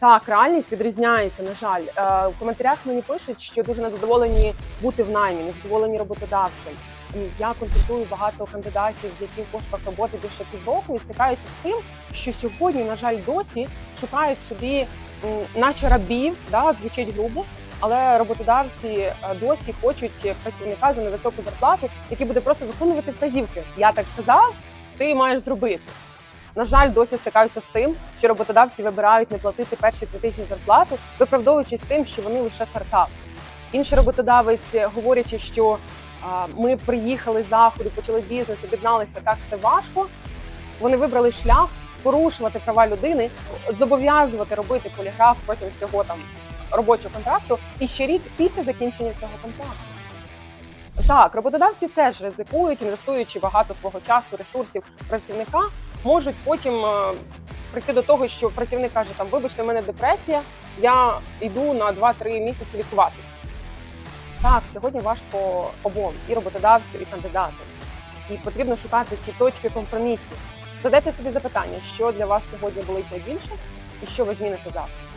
Так, реальність відрізняється. На жаль, Е, в коментарях мені пишуть, що дуже незадоволені бути в наймі, незадоволені роботодавцем. Я консультую багато кандидатів, які в пошуках роботи більше півроку, і стикаються з тим, що сьогодні, на жаль, досі шукають собі, наче рабів, да, звучить грубо, але роботодавці е, досі хочуть працівника за невисоку зарплату, який буде просто виконувати вказівки. Я так сказав, ти маєш зробити. На жаль, досі стикаюся з тим, що роботодавці вибирають не платити перші три тисячі зарплату, виправдовуючись тим, що вони лише стартап. Інший роботодавець, говорячи, що ми приїхали з заходу, почали бізнес, об'єдналися так все важко. Вони вибрали шлях порушувати права людини, зобов'язувати робити поліграф протягом всього там робочого контракту і ще рік після закінчення цього контракту. Так, роботодавці теж ризикують, інвестуючи багато свого часу, ресурсів працівника, можуть потім е, прийти до того, що працівник каже: там, вибачте, в мене депресія, я йду на 2-3 місяці лікуватися. Так, сьогодні важко обом і роботодавцю, і кандидату. І потрібно шукати ці точки компромісів. Задайте собі запитання, що для вас сьогодні болить найбільше, і що ви зміните завтра.